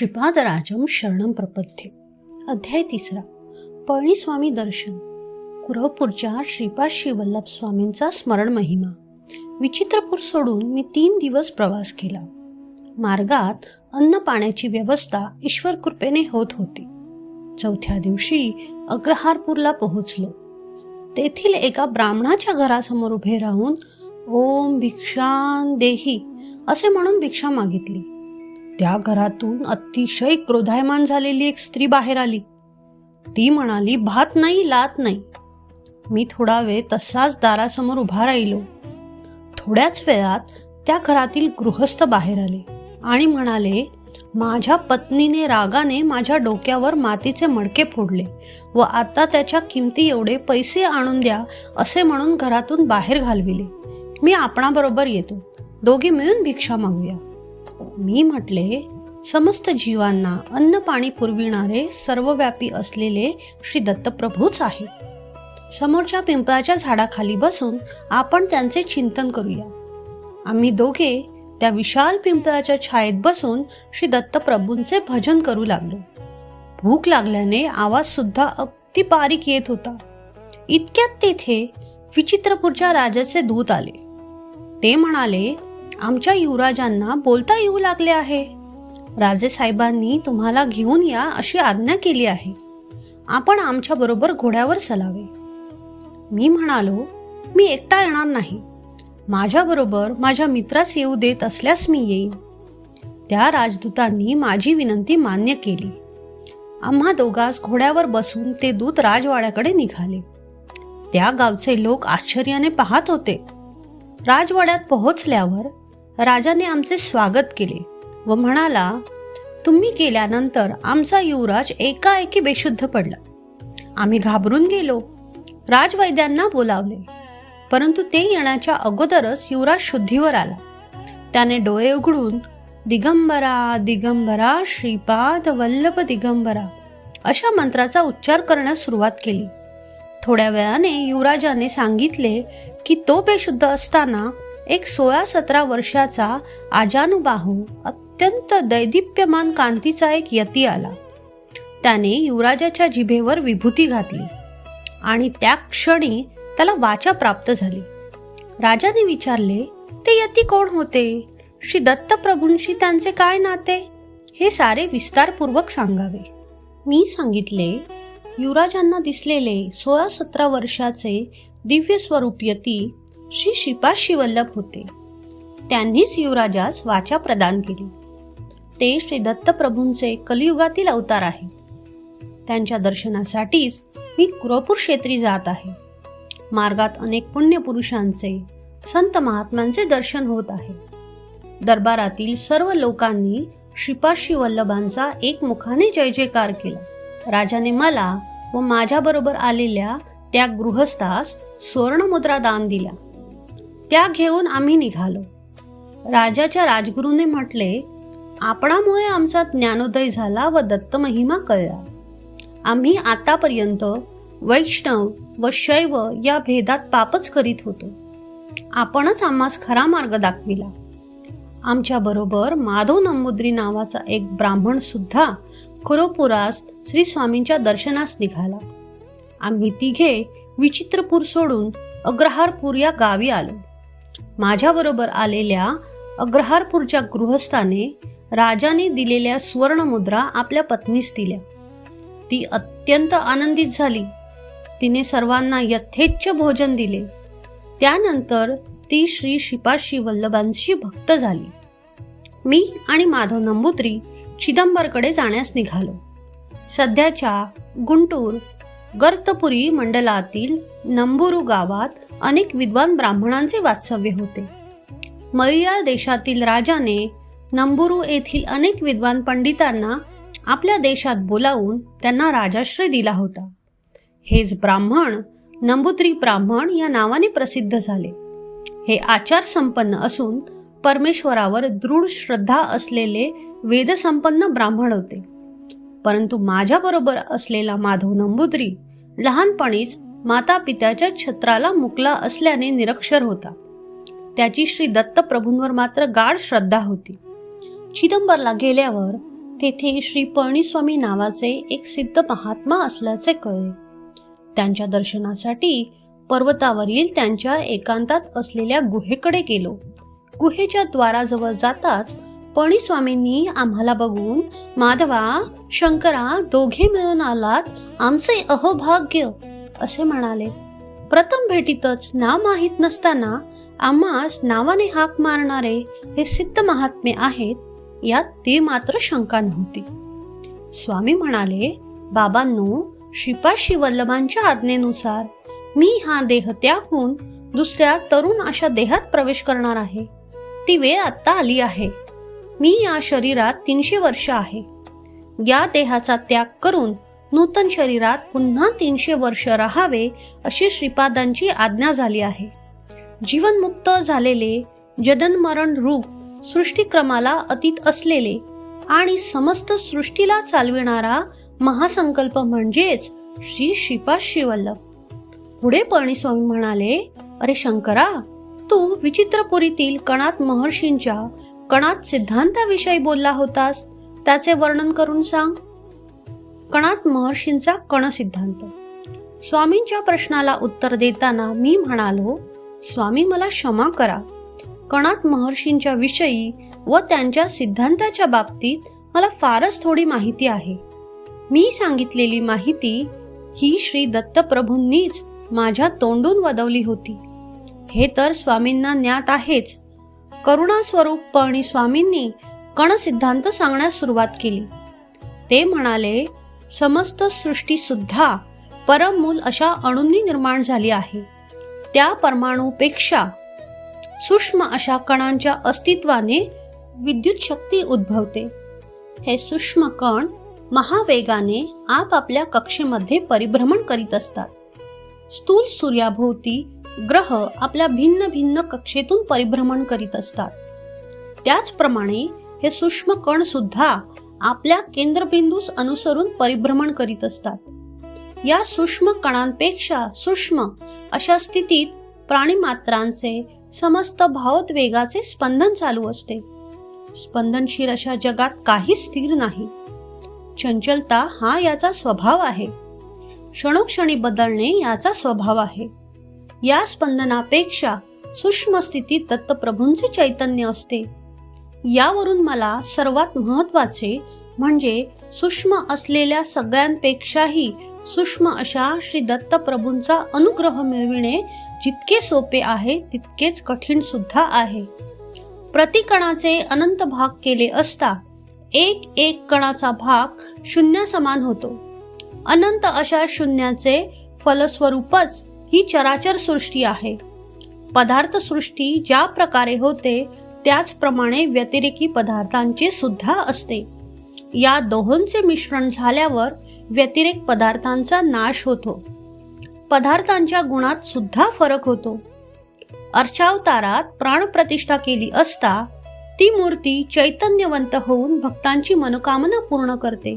श्रीपादराजम शरणम प्रपद्ये अध्याय तिसरा. पळणीस्वामी दर्शन. कुरवपूरच्या श्रीपाद श्री वल्लभ स्वामींचा स्मरण महिमा. विचित्रपूर सोडून मी तीन दिवस प्रवास केला. मार्गात अन्न पाण्याची व्यवस्था ईश्वर कृपेने होत होती. चौथ्या दिवशी अग्रहारपूरला पोहोचलो. तेथील एका ब्राह्मणाच्या घरासमोर उभे राहून ओम भिक्षान देही असे म्हणून भिक्षा मागितली. त्या घरातून अतिशय क्रोधायमान झालेली एक स्त्री बाहेर आली. ती म्हणाली भात नाही लात नाही. मी थोडा वेळ तसाच दारासमोर उभा राहिलो. थोड्याच वेळात त्या घरातील गृहस्थ बाहेर आले आणि म्हणाले माझ्या पत्नीने रागाने माझ्या डोक्यावर मातीचे मडके फोडले व आता त्याच्या किमती एवढे पैसे आणून द्या असे म्हणून घरातून बाहेर घालविले. मी आपणाबरोबर येतो. दोघे मिळून भिक्षा मागूया. मी म्हटले समस्त जीवांना अन्न पाणी पुरविणारे सर्वव्यापी असलेले श्री दत्तप्रभूच आहेत समोरच्या पिंपळाच्या झाडाखाली बसून आपण त्यांचे चिंतन करूया. आम्ही दोघे त्या विशाल पिंपळाच्या छायेत बसून श्री दत्तप्रभूंचे भजन करू लागलो. भूक लागल्याने आवाज सुद्धा अगदी बारीक येत होता. इतक्यात तेथे विचित्रपूरच्या राजाचे दूत आले. ते म्हणाले आमच्या युवराजांना बोलता येऊ लागले आहे. राजे साहेबांनी तुम्हाला घेऊन या अशी आज्ञा केली आहे. आपण आमच्या बरोबर घोड्यावर चलावे. मी म्हणालो मी एकटा येणार नाही. माझ्याबरोबर माझ्या मित्रास येऊ देत असल्यास मी येईन. त्या राजदूतांनी माझी विनंती मान्य केली. आम्हा दोघास घोड्यावर बसून ते दूत राजवाड्याकडे निघाले. त्या गावचे लोक आश्चर्याने पाहत होते. राजवाड्यात पोहोचल्यावर राजाने आमचे स्वागत केले व म्हणाला तुम्ही गेल्यानंतर आमचा युवराज एकाएकी बेशुद्ध पडला. आम्ही घाबरून गेलो. राजवैद्यांना बोलावले. परंतु ते येण्याच्या अगोदरच युवराज शुद्धीवर आला. त्याने डोळे उघडून दिगंबरा दिगंबरा श्रीपाद वल्लभ दिगंबरा अशा मंत्राचा उच्चार करण्यास सुरुवात केली. थोड्या वेळाने युवराजाने सांगितले की तो बेशुद्ध असताना एक सोळा सतरा वर्षाचा आजानुबाहू अत्यंत दैदिप्यमान कांतीचा एक यती आला. त्याने युवराजाच्या जिभेवर विभूती घातली आणि त्या क्षणी त्याला वाचा प्राप्त झाली. राजाने विचारले ते यती कोण होते? श्री दत्तप्रभूंशी त्यांचे काय नाते? हे सारे विस्तारपूर्वक सांगावे. मी सांगितले युवराजांना दिसलेले सोळा सतरा वर्षाचे दिव्य स्वरूप यती श्री श्रीपाद शिवल्लभ होते. त्यांनीच युवराजास वाचा प्रदान केली. ते श्री दत्तप्रभूंचे कलियुगातील अवतार आहेत त्यांच्या दर्शनासाठीच मी कुरपूर क्षेत्री जात आहे. मार्गात अनेक पुण्यपुरुषांचे संत महात्म्यांचे दर्शन होत आहे. दरबारातील सर्व लोकांनी श्रीपाद वल्लभांचा एकमुखाने जय जयकार केला. राजाने मला व माझ्याबरोबर आलेल्या त्या गृहस्थास सुवर्णमुद्रा दान दिला त्या घेऊन आम्ही निघालो. राजाच्या राजगुरूने म्हटले आपणामुळे आमचा ज्ञानोदय झाला व दत्त महिमा कळला. आम्ही आतापर्यंत वैष्णव व शैव या भेदात पापच करीत होतो. आपणच आम्हास खरा मार्ग दाखविला. आमच्या बरोबर माधव नंबुद्री नावाचा एक ब्राह्मण सुद्धा खरोपुरास श्री स्वामींच्या दर्शनास निघाला. आम्ही तिघे विचित्रपूर सोडून अग्रहारपूर या गावी आलो. माझ्याबरोबर आलेल्या अग्रहारपूरच्या गृहस्थाने राजाने दिलेल्या सुवर्णमुद्रा आपल्या पत्नीस दिल्या. ती अत्यंत आनंदित झाली. तिने सर्वांना यथेच्छ भोजन दिले. त्यानंतर ती श्री शिपाशी वल्लभांशी भक्त झाली. मी आणि माधव नंबुत्री चिदंबरकडे जाण्यास निघालो. सध्याच्या गुंटूर गर्तपुरी मंडलातील नंबुरू गावात अनेक विद्वान ब्राह्मणांचे वास्तव्य होते. मलयाळ देशातील राजाने नंबुरू येथील अनेक विद्वान पंडितांना आपल्या देशात बोलावून त्यांना राजाश्रय दिला होता. हेच ब्राह्मण नंबुत्री ब्राह्मण या नावाने प्रसिद्ध झाले. हे आचार संपन्न असून परमेश्वरावर दृढ श्रद्धा असलेले वेदसंपन्न ब्राह्मण होते. परंतु माझ्याबरोबर असलेला माधव नंबुद्री लहानपणीच माता पित्याच्या छत्राला मुकला असल्याने निरक्षर होता. त्याची श्री दत्त प्रभूंवर मात्र गाढ श्रद्धा होती. चिदंबरला गेल्यावर तेथे श्री पळणीस्वामी नावाचे एक सिद्ध महात्मा असल्याचे कळले. त्यांच्या दर्शनासाठी पर्वतावरील त्यांच्या एकांतात असलेल्या गुहेकडे गेलो. गुहेच्या द्वाराजवळ जाताच पळणीस्वामींनी आम्हाला बघून माधवा शंकरा दोघे मिळून आलात आमचे अहोभाग्य असे म्हणाले. प्रथम भेटीतच नाव माहीत नसताना आम्हास नावाने हाक मारणारे हे सिद्ध महात्मे आहेत यात ती मात्र शंका नव्हती. स्वामी म्हणाले बाबांनो श्रीपाशी वल्लभांच्या आज्ञेनुसार मी हा देह त्यागून दुसऱ्या तरुण अशा देहात प्रवेश करणार आहे. ती वेळ आत्ता आली आहे. मी या शरीरात तीनशे वर्ष आहे. या देहाचा त्याग करून नूतन शरीरात पुन्हा तीनशे वर्ष राहावे अशी श्रीपादांची आज्ञा झाली आहे. जीवनमुक्त झालेले जदनमरण रूप सृष्टीक्रमाला अतीत असलेले आणि समस्त सृष्टीला चालविणारा महासंकल्प म्हणजेच श्री श्रीपाद श्रीवल्लभ. पुढे पळणीस्वामी म्हणाले अरे शंकरा तू विचित्रपुरीतील कणात महर्षींच्या कणात सिद्धांताविषयी बोलला होतास? त्याचे वर्णन करून सांग. कणात महर्षींचा कण सिद्धांत स्वामींच्या प्रश्नाला उत्तर देताना मी म्हणालो स्वामी मला क्षमा करा. कणात महर्षींच्या विषयी व त्यांच्या सिद्धांताच्या बाबतीत मला फारच थोडी माहिती आहे. मी सांगितलेली माहिती ही श्री दत्तप्रभूंनीच माझ्या तोंडून वदवली होती. हे तर स्वामींना ज्ञात आहेच. करुणा स्वरूप पळणी स्वामींनी कणसिद्धांत सांगण्यास सुरुवात केली. ते म्हणाले समस्त सृष्टी सुद्धा परममूल अशा अणूंनी निर्माण झाली आहे. त्या परमाणूपेक्षा सूक्ष्म अशा कणांच्या अस्तित्वाने विद्युत शक्ती उद्भवते. हे सूक्ष्म कण महावेगाने आपापल्या कक्षेमध्ये परिभ्रमण करीत असतात. स्थूल सूर्याभोवती ग्रह आपल्या भिन्न भिन्न कक्षेतून परिभ्रमण करीत असतात. त्याचप्रमाणे हे सूक्ष्म कण सुद्धा आपल्या केंद्रबिंदूस अनुसरून परिभ्रमण करीत असतात. या सूक्ष्म कणांपेक्षा सूक्ष्म अशा स्थितीत प्राणीमात्रांचे समस्त भावोद्वेगाचे स्पंदन चालू असते. स्पंदनशील अशा जगात काही स्थिर नाही. चंचलता हा याचा स्वभाव आहे. क्षणोक्षणी बदलणे याचा स्वभाव आहे. या स्पंदनापेक्षा सूक्ष्म स्थितीत दत्तप्रभूंचे चैतन्य असते. यावरून मला सर्वात महत्त्वाचे म्हणजे सूक्ष्म असलेल्या सगळ्यांपेक्षाही सूक्ष्म अशा श्री दत्तप्रभूंचा अनुग्रह मिळविणे जितके सोपे आहे तितकेच कठीण सुद्धा आहे. प्रतिकणाचे अनंत भाग केले असता एक एक कणाचा भाग शून्य समान होतो. अनंत अशा शून्याचे फलस्वरूपच ही चराचर सृष्टी आहे. पदार्थ सृष्टी ज्या प्रकारे होते त्याचप्रमाणे व्यतिरेकी पदार्थांचे सुद्धा असते. या दोहोंचे मिश्रण झाल्यावर व्यतिरेक पदार्थांचा नाश होतो. पदार्थांच्या गुणात सुद्धा फरक होतो. अर्चावतारात प्राणप्रतिष्ठा केली असता ती मूर्ती चैतन्यवंत होऊन भक्तांची मनोकामना पूर्ण करते.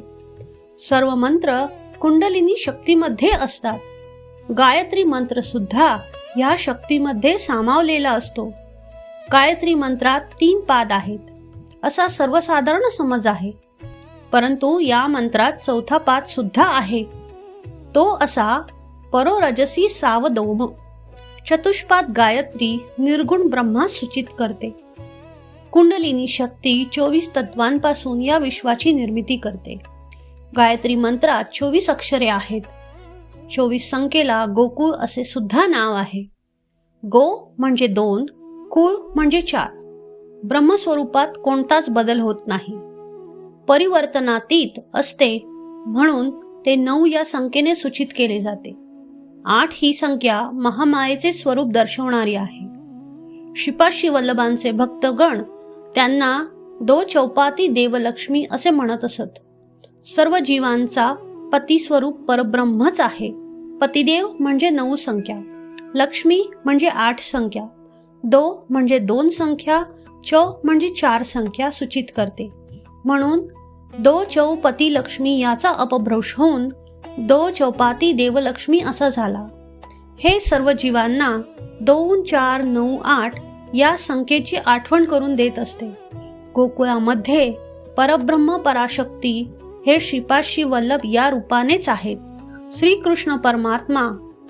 सर्व मंत्र कुंडलिनी शक्तीमध्ये असतात. गायत्री मंत्र सुद्धा या शक्तीमध्ये सामावलेला असतो. गायत्री मंत्रात तीन पाद आहेत. असा सर्वसाधारण समज आहे. परंतु या मंत्रात चौथा पाद सुद्धा आहे. तो असा परोरजसी सावदोम चतुष्पाद गायत्री निर्गुण ब्रह्मा सूचित करते. कुंडलिनी शक्ती चोवीस तत्वांपासून या विश्वाची निर्मिती करते. गायत्री मंत्रात चोवीस अक्षरे आहेत. चोवीस संख्येला गोकुळ असे सुद्धा नाव आहे. गो म्हणजे दोन कुळ म्हणजे चार. ब्रह्मस्वरूपात कोणताच बदल होत नाही. परिवर्तनातीत असते म्हणून ते नऊ या संख्येने सूचित केले जाते. आठ ही संख्या महामायेचे स्वरूप दर्शवणारी आहे. शिपाशी वल्लभांचे भक्तगण त्यांना दो चौपाती देवलक्ष्मी असे म्हणत असत. सर्व जीवांचा पती स्वरूप परब्रह्मच आहे. पतिदेव म्हणजे नऊ संख्या लक्ष्मी म्हणजे आठ संख्या दो म्हणजे दोन संख्या च म्हणजे चार संख्या सूचित करते. म्हणून दो चौपती लक्ष्मी याचा अपभ्रंश होऊन दो चौपाती देवलक्ष्मी असा झाला. हे सर्व जीवांना दोन चार नऊ आठ या संख्येची आठवण करून देत असते. गोकुळामध्ये परब्रह्म पराशक्ती हे श्रीपाशी वल्लभ या रूपानेच आहेत. श्रीकृष्ण परमात्मा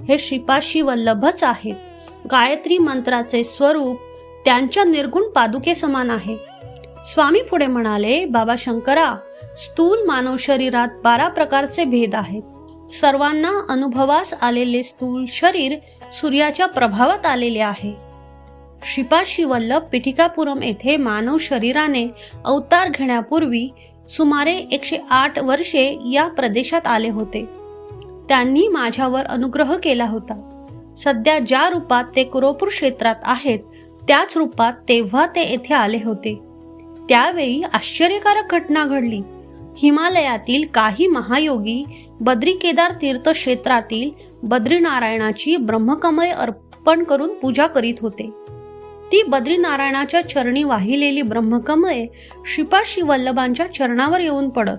हे श्रीपाशी वल्लभच आहेत. गायत्री मंत्राचे स्वरूप त्यांच्या निर्गुण पादुके समान आहे. स्वामी पुढे म्हणाले बाबा शंकरा स्थूल मानव शरीरात बारा प्रकारचे भेद आहेत. सर्वांना अनुभवास आलेले स्थूल शरीर सूर्याच्या प्रभावात आलेले आहे. श्रीपाशी वल्लभ पिठिकापुरम येथे मानव शरीराने अवतार घेण्यापूर्वी सुमारे एकशे आठ वर्षे या प्रदेशात आले होते. त्यांनी माझ्यावर अनुग्रह केला होता. सध्या ज्या रूपात ते कुरोपूर क्षेत्रात आहेत त्याच रूपात तेव्हा ते येथे आले होते. त्यावेळी आश्चर्यकारक घटना घडली. हिमालयातील काही महायोगी बद्री केदार तीर्थ क्षेत्रातील बद्रीनारायणाची ब्रह्मकमळे अर्पण करून पूजा करीत होते. ती बद्रीनारायणाच्या चरणी वाहिलेली ब्रह्मकमळे शिपाशी वल्लभांच्या चरणावर येऊन पडत.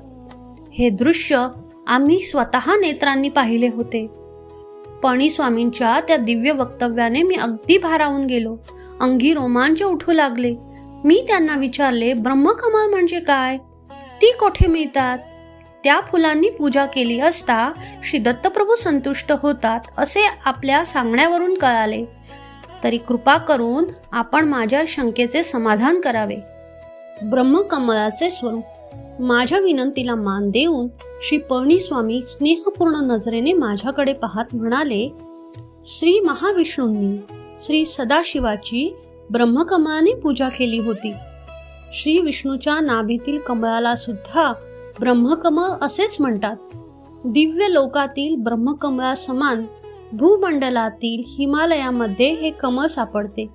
हे दृश्य आम्ही स्वतः नेत्रांनी पाहिले होते. पणी स्वामींच्या त्या दिव्य वक्तव्याने मी अगदी भारावून गेलो. अंगी रोमांच उठू लागले. मी त्यांना विचारले ब्रह्मकमळ म्हणजे काय? ती कोठे मिळतात? त्या फुलांनी पूजा केली असता श्री दत्तप्रभू संतुष्ट होतात असे आपल्या सांगण्यावरून कळाले. तरी कृपा करून आपण माझ्या शंकेचे समाधान करावे. ब्रह्मकमळाचे स्वरूप माझ्या विनंतीला मान देऊन श्री पळणी स्वामी स्नेहपूर्ण नजरेने माझ्याकडे पाहत म्हणाले श्री महाविष्णूंनी श्री सदाशिवाची ब्रह्मकमळाने पूजा केली होती. श्री विष्णूच्या नाभीतील कमळाला सुद्धा ब्रह्मकमळ असेच म्हणतात. दिव्य लोकातील ब्रह्मकमळा समान भूमंडलातील हिमालयामध्ये हे कमळ सापडते.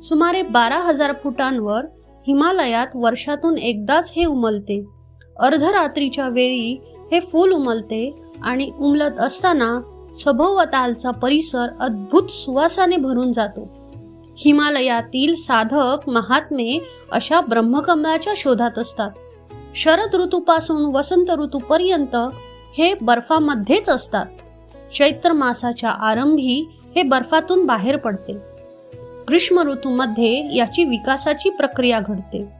सुमारे बारा हजार फुटांवर हिमालयात वर्षातून एकदाच हे उमलते. अर्धरात्रीच्या वेळी हे फूल उमलते आणि उमलत असताना सभोवतालचा परिसर अद्भुत सुवासाने भरून जातो. हिमालयातील साधक महात्मे अशा ब्रह्मकमळाच्या शोधात असतात. शरद ऋतूपासून वसंत ऋतूपर्यंत हे बर्फामध्येच असतात. चैत्र मासाच्या आरंभी हे बर्फातून बाहेर पडते. ग्रीष्म ऋतूमध्ये याची विकासाची प्रक्रिया घडते.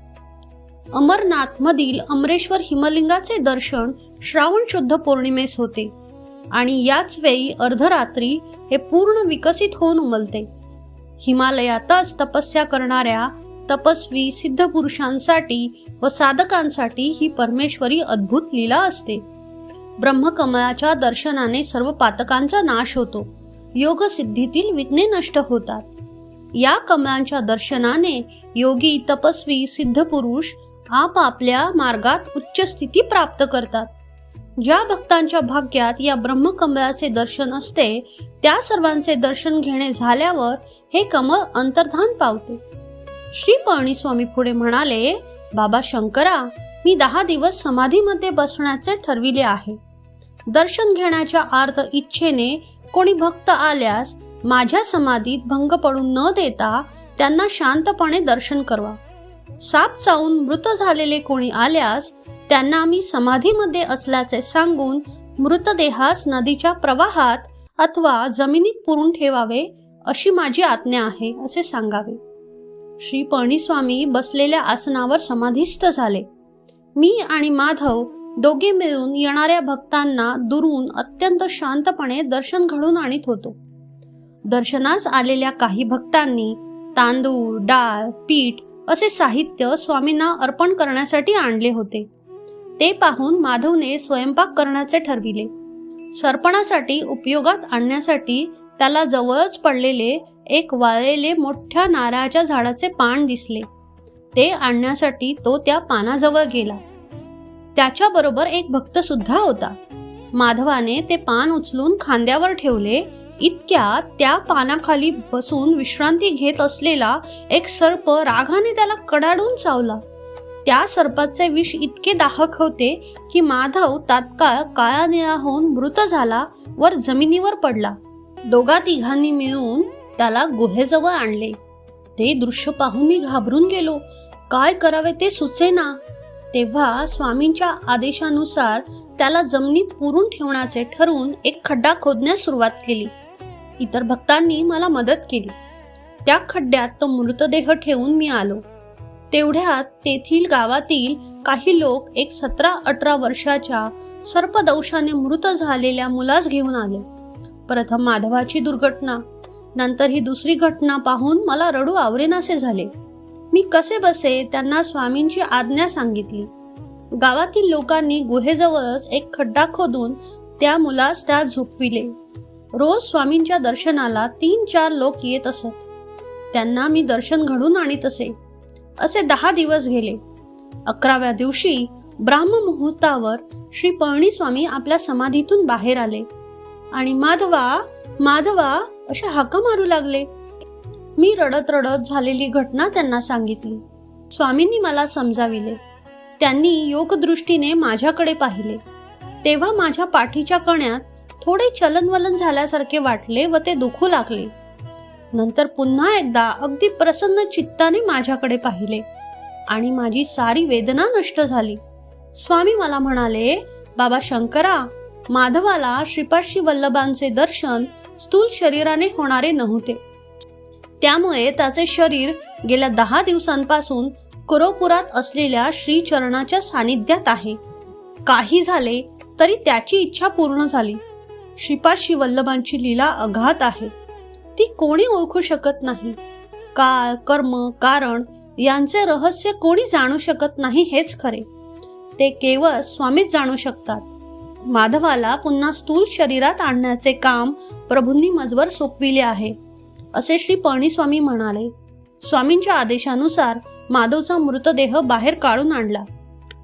अमरनाथ मधील अमरेश्वर हिमलिंगाचे दर्शन श्रावण शुद्ध पौर्णिमेस होते. आणि याच वेळी अर्धरात्री हे पूर्ण विकसित होऊन उमलते. हिमालयातच तपस्या करणाऱ्या तपस्वी सिद्ध पुरुषांसाठी व साधकांसाठी ही परमेश्वरी अद्भुत लीला असते. ब्रह्मकमळाच्या दर्शनाने सर्व पातकांचा नाश होतो. योग सिद्धीतील विघ्ने नष्ट होतात. या कमळांच्या दर्शनाने योगी तपस्वी सिद्ध पुरुष आपापल्या मार्गात उच्च स्थिती प्राप्त करतात. ज्या भक्तांच्या भाग्यात या ब्रह्मकमळाचे दर्शन असते त्या सर्वांचे दर्शन घेणे झाल्यावर हे कमळ अंतर्धान पावते. श्री पळणीस्वामी पुढे म्हणाले बाबा शंकरा मी दहा दिवस समाधीमध्ये बसण्याचे ठरविले आहे. दर्शन घेण्याच्या आर्थ इच्छेने कोणी भक्त आल्यास माझ्या समाधीत भंग पडून न देता त्यांना शांतपणे दर्शन करवा. साप चावून मृत झालेले कोणी आल्यास त्यांना मी समाधीमध्ये असल्याचे सांगून मृतदेहास नदीच्या प्रवाहात अथवा जमिनीत पुरून ठेवावे अशी माझी आज्ञा आहे असे सांगावे. श्री पळणीस्वामी बसलेल्या आसनावर समाधीस्थ झाले. मी आणि माधव दोघे मिळून येणाऱ्या भक्तांना दुरून अत्यंत शांतपणे दर्शन घडून आणीत होतो. दर्शनास आलेल्या काही भक्तांनी तांदूळ डाळ पीठ असे साहित्य स्वामींना अर्पण करण्यासाठी आणले होते. ते पाहून माधवने स्वयंपाक करण्याचे ठरविले. सरपणासाठी उपयोगात आणण्यासाठी त्याला जवळच पडलेले एक वाळलेले मोठ्या नारळाच्या झाडाचे पान दिसले. ते आणण्यासाठी तो त्या पानाजवळ गेला. त्याच्याबरोबर एक भक्त सुद्धा होता. माधवाने ते पान उचलून खांद्यावर ठेवले इतक्या त्या पानाखाली बसून विश्रांती घेत असलेला एक सर्प रागाने त्याला कडाडून चावला. त्या सर्पाचे विष इतके दाहक होते की माधव तात्काळ काळा निळा होऊन मृत झाला वर जमिनीवर पडला. दोघा तिघांनी मिळून त्याला गुहेजवळ आणले. ते दृश्य पाहून मी घाबरून गेलो. काय करावे ते सुचेना तेव्हा स्वामींच्या आदेशानुसार त्याला जमिनीत पुरून ठेवण्याचे ठरवून एक खड्डा खोदण्यास सुरुवात केली. इतर भक्तांनी मला मदत केली. त्या खड्ड्यात तो मृतदेह ठेवून मी आलो. तेवढ्यात तेथील गावातील काही लोक एक सतरा अठरा वर्षाच्या सर्पदंशाने मृत झालेल्या मुलास घेऊन आले. प्रथम माधवाची दुर्घटना नंतर ही दुसरी घटना पाहून मला रडू आवरेनासे झाले. मी कसे बसे त्यांना स्वामींची आज्ञा सांगितली. गावातील लोकांनी गुहेजवळच एक खड्डा खोदून त्या मुलास त्यात झोपविले. रोज स्वामींच्या दर्शनाला तीन चार लोक येत असत. त्यांना मी दर्शन घडून आणीत असे. असे दहा दिवस गेले. अकराव्या दिवशी ब्राह्म मुहूर्तावर श्री पळणी स्वामी आपल्या समाधीतून बाहेर आले. आणि माधवा माधवा असे हाका मारू लागले. मी रडत रडत झालेली घटना त्यांना सांगितली. स्वामींनी मला समजाविले. त्यांनी योगदृष्टीने माझ्याकडे पाहिले. तेव्हा माझ्या पाठीच्या कण्यात थोडे चलनवलन झाल्यासारखे वाटले व ते दुखू लागले. नंतर पुन्हा एकदा अगदी प्रसन्न चित्ताने माझ्याकडे पाहिले आणि माझी सारी वेदना नष्ट झाली. स्वामी मला म्हणाले बाबा शंकरा माधवाला श्रीपाशी वल्लभांचे दर्शन स्थूल शरीराने होणारे नव्हते. त्यामुळे त्याचे शरीर गेल्या दहा दिवसांपासून कुरोपुरात असलेल्या श्रीचरणाच्या सानिध्यात आहे. काही झाले तरी त्याची इच्छा पूर्ण झाली. श्रीपाशी वल्लभांची लीला अघात आहे. ती कोणी ओळखू शकत नाही? काळ कर्म कारण यांचे रहस्य कोणी जाणू शकत नाही हेच खरे. ते केवळ स्वामीच जाणू शकतात. माधवाला पुन्हा स्थूल शरीरात आणण्याचे काम प्रभूंनी मजवर सोपविले आहे असे श्री पळणीस्वामी म्हणाले. स्वामींच्या आदेशानुसार माधवचा मृतदेह बाहेर काढून आणला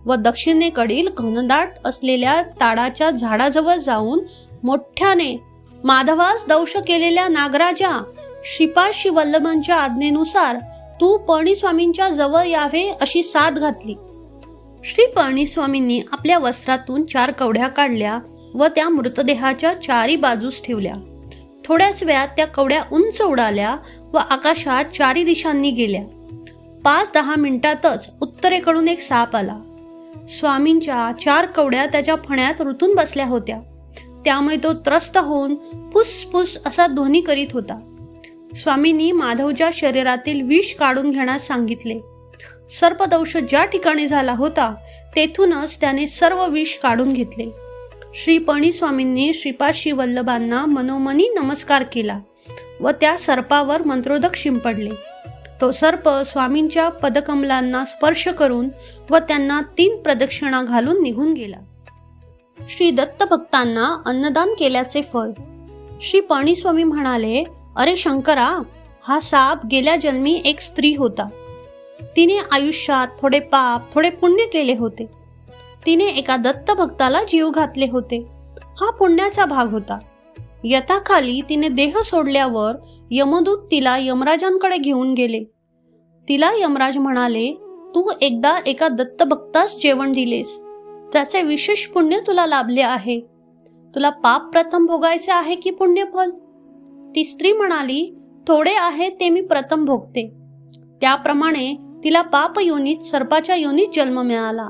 व दक्षिणेकडील घनदाट असलेल्या ताडाच्या झाडाजवळ जाऊन मोठ्याने माधवास दंश केलेल्या नागराजा श्रीपाशी वल्लभांच्या आज्ञेनुसार तू पळणीस्वामींच्या जवळ यावे अशी साथ घातली. श्री पळणीस्वामींनी आपल्या वस्त्रातून चार कवड्या काढल्या व त्या मृतदेहाच्या चारी बाजूस ठेवल्या. थोड्याच वेळात त्या कवड्या उंच उडाल्या व आकाशात चारी दिशांनी गेल्या. पाच दहा मिनिटातच उत्तरेकडून एक साप आला. स्वामींच्या चार कवड्या त्याच्या फण्यात रुतून बसल्या होत्या. त्यामुळे तो त्रस्त होऊन पुसपुस असा ध्वनी करीत होता. स्वामींनी माधवच्या शरीरातील विष काढून घेण्यास सांगितले. सर्पदंश ज्या ठिकाणी झाला होता तेथूनच त्याने सर्व विष काढून घेतले. श्री पणी स्वामींनी श्रीपाशी वल्लभांना मनोमनी नमस्कार केला व त्या सर्पावर मंत्रोदक शिंपडले. तो सर्प स्वामींच्या पदकमलांना स्पर्श करून व त्यांना तीन प्रदक्षिणा घालून निघून गेला. श्री दत्त भक्तांना अन्नदान केल्याचे फळ. श्री पळणीस्वामी म्हणाले अरे शंकरा हा साप गेल्या जन्मी एक स्त्री होता. तिने आयुष्यात थोडे पाप थोडे पुण्य केले होते. तिने एका दत्त भक्ताला जीव घातले होते. हा पुण्याचा भाग होता. यथाखाली तिने देह सोडल्यावर यमदूत तिला यमराजांकडे घेऊन गेले. तिला यमराज म्हणाले तू एकदा एका दत्त भक्तास जेवण दिलेस. त्याचे विशेष पुण्य तुला लाभले आहे. तुला पाप प्रथम भोगायचे आहे की पुण्यफल? ती स्त्री म्हणाली थोडे आहे ते मी प्रथम भोगते. त्याप्रमाणे तिला पाप योनीत सर्पाच्या योनीत जन्म मिळाला.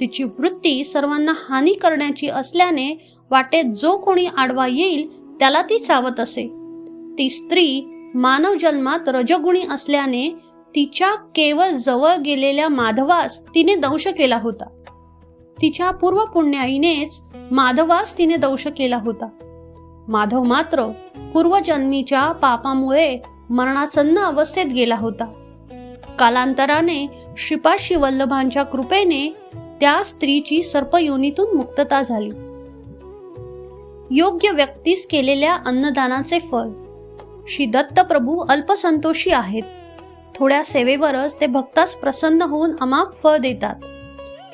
तिची वृत्ती सर्वांना हानी करण्याची असल्याने वाटेत जो कोणी आडवा येईल त्याला ती सावत असे. ती स्त्री मानव जन्मात रजगुणी असल्याने तिच्या केवळ जवळ गेलेल्या माधवास तिने दंश केला होता. तिच्या पूर्व पुण्याईनेच माधवास तिने दंश केला होता. माधव मात्र पूर्वजन्मीच्या पापामुळे मरणासन्न अवस्थेत गेला होता. कालांतराने श्रीपाशी वल्लभांच्या कृपेने त्या स्त्रीची सर्पयोनीतून मुक्तता झाली. योग्य व्यक्तीस केलेल्या अन्नदानाचे फळ. श्री दत्त प्रभू अल्पसंतोषी आहेत. थोड्या सेवेवरच ते भक्तास प्रसन्न होऊन अमाप फळ देतात.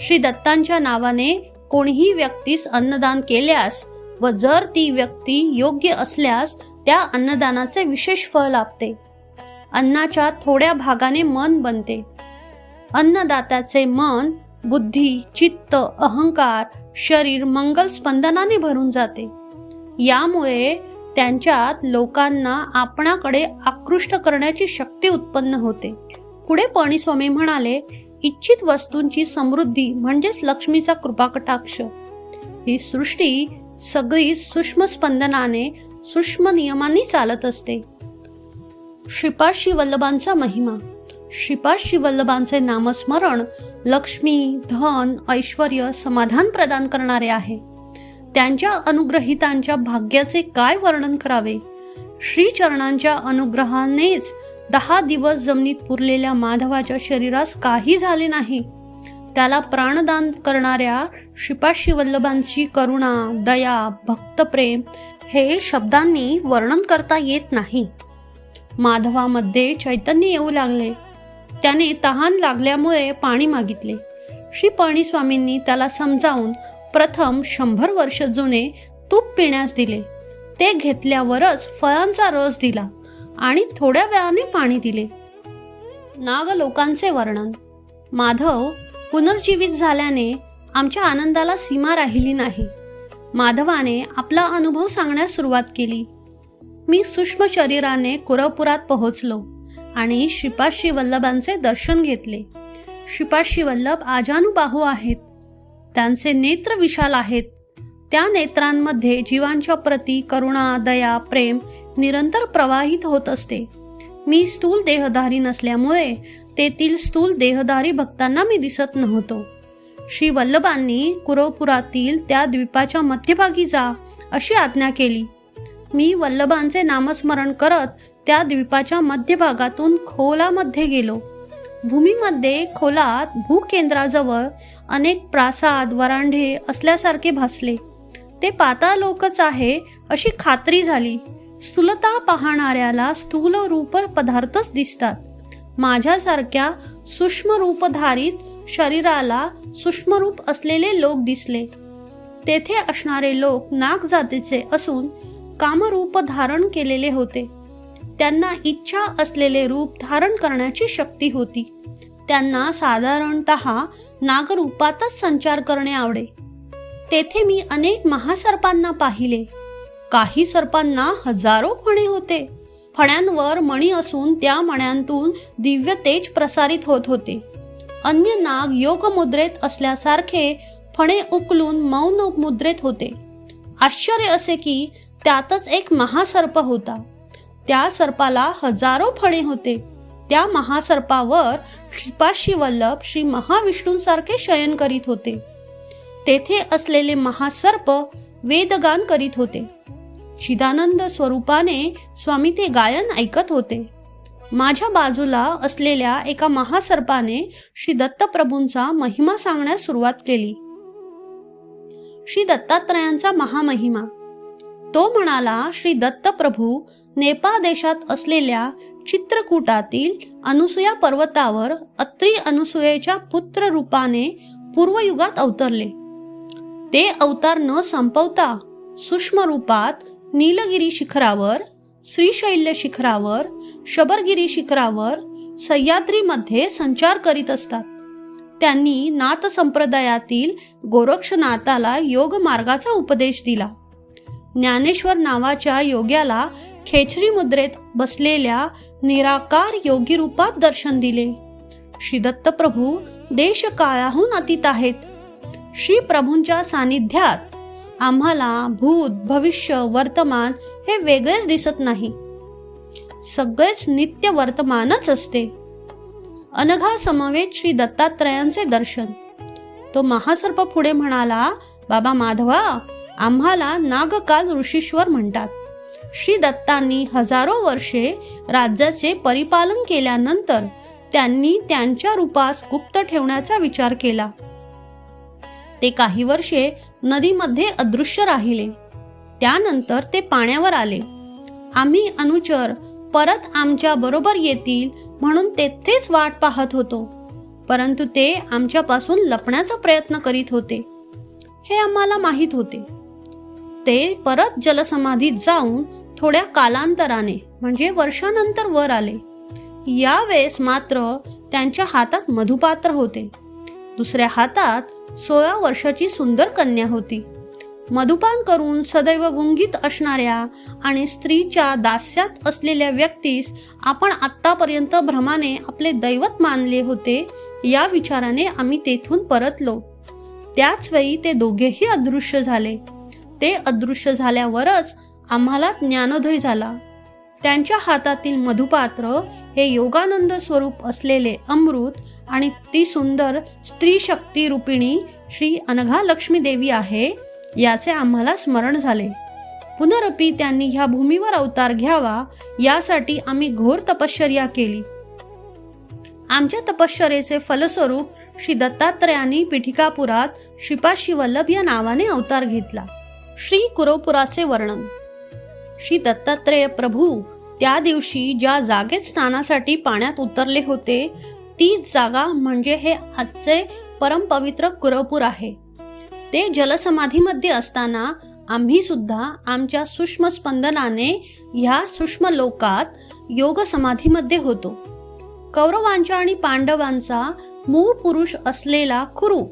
श्री दत्तांच्या नावाने कोणीही व्यक्तीस अन्नदान केल्यास व जर ती व्यक्ती योग्य असल्यास त्या अन्नदानाचे विशेष फळ लाभते. अन्नाच्या थोड्या भागाने मन बनते. अन्नदात्याचे मन बुद्धी चित्त अहंकार शरीर मंगल स्पंदनाने भरून जाते. यामुळे त्यांच्यात लोकांना आपणाकडे आकृष्ट करण्याची शक्ती उत्पन्न होते. पुढे पणीस्वामी म्हणाले इच्छित वस्तूंची समृद्धी म्हणजेच लक्ष्मीचा कृपाकटाक्ष. ही सृष्टी सगळी सूक्ष्म स्पंदनाने सूक्ष्म नियमांनी चालत असते. श्रीपाशी वल्लभांचा महिमा. श्रीपाद वल्लभांचे नामस्मरण लक्ष्मी धन ऐश्वर समाधान प्रदान करणारे आहे. त्यांच्या अनुग्रहितांच्या भाग्याचे काय वर्णन करावे? श्रीचरणांच्या अनुग्रहानेच दहा दिवस जमिनीत पुरलेल्या माधवाच्या शरीरास काही झाले नाही. त्याला प्राणदान करणाऱ्या शिपाशी वल्लभांची करुणा दया भक्तप्रेम हे शब्दांनी वर्णन करता येत नाही. माधवामध्ये चैतन्य येऊ लागले. त्याने तहान लागल्यामुळे पाणी मागितले. श्री पळणीस्वामींनी त्याला समजावून प्रथम शंभर वर्ष जुने तूप पिण्यास दिले. ते घेतल्यावरच फळांचा रस दिला. आणि थोड्या वेळाने पाणी दिले. नाग लोकांचे वर्णन. माधव पुनर्जीवित झाल्याने आमच्या आनंदाला सीमा राहिली नाही. माधवाने आपला अनुभव सांगण्यास सुरुवात केली. मी सूक्ष्म शरीराने कुरवपुरात पोहोचलो आणि श्रीपाशी वल्लभांचे दर्शन घेतले. श्रीपाशी वल्लभ आजानुबाहू आहेत. त्यांचे नेत्र विशाल आहेत. त्या नेत्रांमध्ये जीवांच्या प्रती करुणा दया प्रेम निरंतर प्रवाहित होत असते. मी स्थूल देहधारी नसल्यामुळे तेथील स्थूल देहधारी भक्तांना मी दिसत नव्हतो. श्री वल्लभांनी कुरवपुरातील त्या द्वीपाच्या मध्यभागी जा अशी आज्ञा केली. मी वल्लभांचे नामस्मरण करत त्या द्वीपाच्या मध्यभागातून खोलामध्ये गेलो. भूमीमध्ये खोलात भूकेंद्राजवळ अनेक प्रासाद वरांढे असल्यासारखे भासले. ते पातालोकच आहे अशी खात्री झाली. स्थूलता पाहणाऱ्याला स्थूल रूप पदार्थच दिसतात. माझ्यासारख्या सूक्ष्म रूपधारित शरीराला सूक्ष्म रूप असलेले लोक दिसले. तेथे असणारे लोक नाग जातीचे असून कामरूप धारण केलेले होते. त्यांना इच्छा असलेले रूप धारण करण्याची शक्ती होती. त्यांना साधारणत नागरूपातच संचार करणे आवडे. तेथे मी अनेक महासर्पांना पाहिले. काही सर्पांना हजारो फणे होते. फण्यांवर मणी असून त्या मण्यांतून दिव्य तेज प्रसारित होत होते. अन्य नाग योग मुद्रेत असल्यासारखे फणे उकलून मौन मुद्रेत होते. आश्चर्य असे की त्यातच एक महासर्प होता. त्या सर्पाला हजारो फणे होते. त्या महासर्पावर श्रीपाशी वल्लभ श्री महाविष्णूंसारखे शयन करीत होते. तेथे असलेले महासर्प वेदगान करीत होते. चिदानंद स्वरूपाने स्वामी ते गायन ऐकत होते. माझ्या बाजूला असलेल्या एका महासर्पाने श्री दत्तप्रभूंचा महिमा सांगण्यास सुरुवात केली. श्री दत्तात्रयांचा महामहिमा. तो म्हणाला श्री दत्तप्रभू नेपाळ देशात असलेल्या चित्रकूटातील अनुसुया पर्वतावर अत्री अनुसुयेच्या पुत्र रूपाने पूर्वयुगात अवतरले. ते अवतार न संपवता सूक्ष्म रूपात नीलगिरी शिखरावर श्रीशैल्य शिखरावर शबरगिरी शिखरावर सह्याद्रीमध्ये संचार करीत असतात. त्यांनी नाथ संप्रदायातील गोरक्षनाथाला योग मार्गाचा उपदेश दिला. ज्ञानेश्वर नावाच्या योग्याला खेचरी मुद्रेत बसलेल्या निराकार योगी रूपात दर्शन दिले. श्री दत्तप्रभू देश काळाहून अतीत आहेत. श्री प्रभूंच्या सानिध्यात आम्हाला भूत भविष्य वर्तमान हे वेगळेच दिसत नाही. सगळेच नित्य वर्तमानच असते. अनघा समवेत श्री दत्तात्रयांचे दर्शन. तो महासर्प पुढे म्हणाला बाबा माधवा आम्हाला नागकाल ऋषीश्वर म्हणतात. श्री दत्तांनी हजारो वर्षे राज्याचे परिपालन केल्यानंतर त्यांनी त्यांच्या रूपास गुप्त ठेवण्याचा विचार केला. ते काही वर्षे नदीमध्ये अदृश्य राहिले. त्यानंतर ते पाण्यावर आले. आम्ही अनुचर परत आमच्या बरोबर येतील म्हणून तेथेच वाट पाहत होतो. परंतु ते आमच्यापासून लपण्याचा प्रयत्न करीत होते. हे आम्हाला माहीत होते. ते परत जलसमाधीत जाऊन थोड्या कालांतराने म्हणजे वर्षानंतर वर आले. यावेळेस मात्र त्यांच्या हातात मधुपात्र होते. दुसऱ्या हातात सोळा वर्षाची सुंदर कन्या होती. मधुपान करून सदैव गुंगीत असणाऱ्या आणि स्त्रीच्या दास्यात असलेल्या व्यक्तीस आपण आत्तापर्यंत भ्रमाने आपले दैवत मानले होते या विचाराने आम्ही तेथून परतलो. त्याच वेळी ते दोघेही अदृश्य झाले. ते अदृश्य झाल्यावरच आम्हाला ज्ञानोदय झाला. त्यांच्या हातातील मधुपात्र हे योगानंद स्वरूप असलेले अमृत आणि ती सुंदर स्त्री शक्ती रूपिणी श्री अनघा लक्ष्मी देवी आहे याचे आम्हाला स्मरण झाले. पुनरपी त्यांनी ह्या भूमीवर अवतार घ्यावा यासाठी आम्ही घोर तपश्चर्या केली. आमच्या तपश्चरेचे फलस्वरूप श्री दत्तात्रयांनी पिठिकापुरात श्रीपाशी वल्लभ या नावाने अवतार घेतला. श्री कुरोपुराचे वर्णन श्री दत्तात्रेय प्रभू त्या दिवशी ज्या जागेत स्नानासाठी पाण्यात उतरले होते तीच जागा म्हणजे हे आजचे परमपवित्र कुरवपूर आहे. ते जलसमाधीमध्ये असताना आम्ही सुद्धा आमच्या सूक्ष्म स्पंदनाने ह्या सूक्ष्म लोकात योग समाधीमध्ये होतो. कौरवांच्या आणि पांडवांचा मूळ पुरुष असलेला कुरु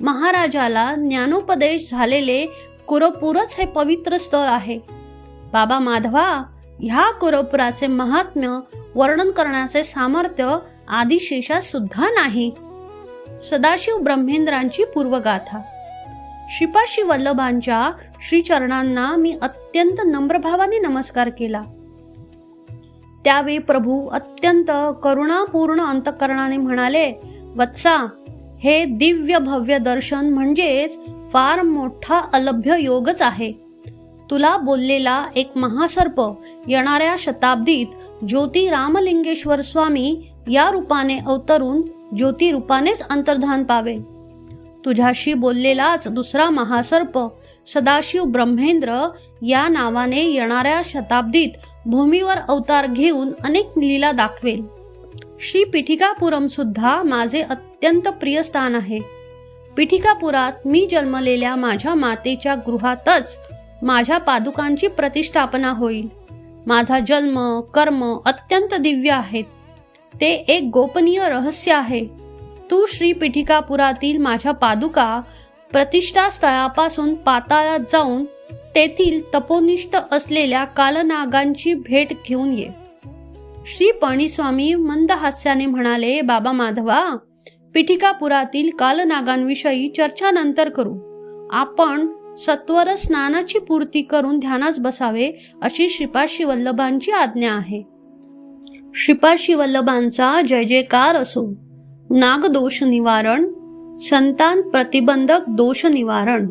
महाराजाला ज्ञानोपदेश झालेले कुरपूरच हे पवित्र स्थळ आहे. बाबा माधवा ह्या कुरपुराचे महात्म्य वर्णन करण्याचे सामर्थ्य आदिशेषात सुद्धा नाही. सदाशिव ब्रह्मेंद्रांची पूर्वगाथा. श्रीपाशी वल्लभांच्या श्रीचरणांना मी अत्यंत नम्रभावाने नमस्कार केला. त्यावेळी प्रभू अत्यंत करुणापूर्ण अंतकरणाने म्हणाले वत्सा हे दिव्य भव्य दर्शन म्हणजेच फार मोठा अलभ्य योगच आहे. तुला बोललेला एक महासर्प येणाऱ्या शताब्दीत ज्योती रामलिंगेश्वर स्वामी या रूपाने अवतरून ज्योती रूपानेच अंतर्धान पावेल तुझ्याशी बोललेलाच दुसरा महासर्प सदाशिव ब्रह्मेंद्र या नावाने येणाऱ्या शताब्दीत भूमीवर अवतार घेऊन अनेक लीला दाखवेल. श्री पिठिकापुरम सुद्धा माझे अत्यंत प्रिय स्थान आहे. पिठिकापुरात मी जन्मलेल्या माझ्या मातेच्या गृहातच माझ्या पादुकांची प्रतिष्ठापना होईल. माझा जन्म कर्म अत्यंत दिव्य आहेत. ते एक गोपनीय रहस्य आहे. तू श्री पिठिकापुरातील माझ्या पादुका प्रतिष्ठास्थळापासून पाताळात जाऊन तेथील तपोनिष्ठ असलेल्या कालनागांची भेट घेऊन ये. श्री पळणीस्वामी मंद हास्याने म्हणाले बाबा माधवा पिठिकापुरातील कालनागांविषयी चर्चा नंतर करू. आपण सत्वर स्नानाची पूर्ती करून ध्यानास बसावे अशी श्रीपाशी वल्लभांची आज्ञा आहे. श्रीपाशी वल्लभांचा जय जयकार असो नागदोष निवारण संतान प्रतिबंधक दोष निवारण.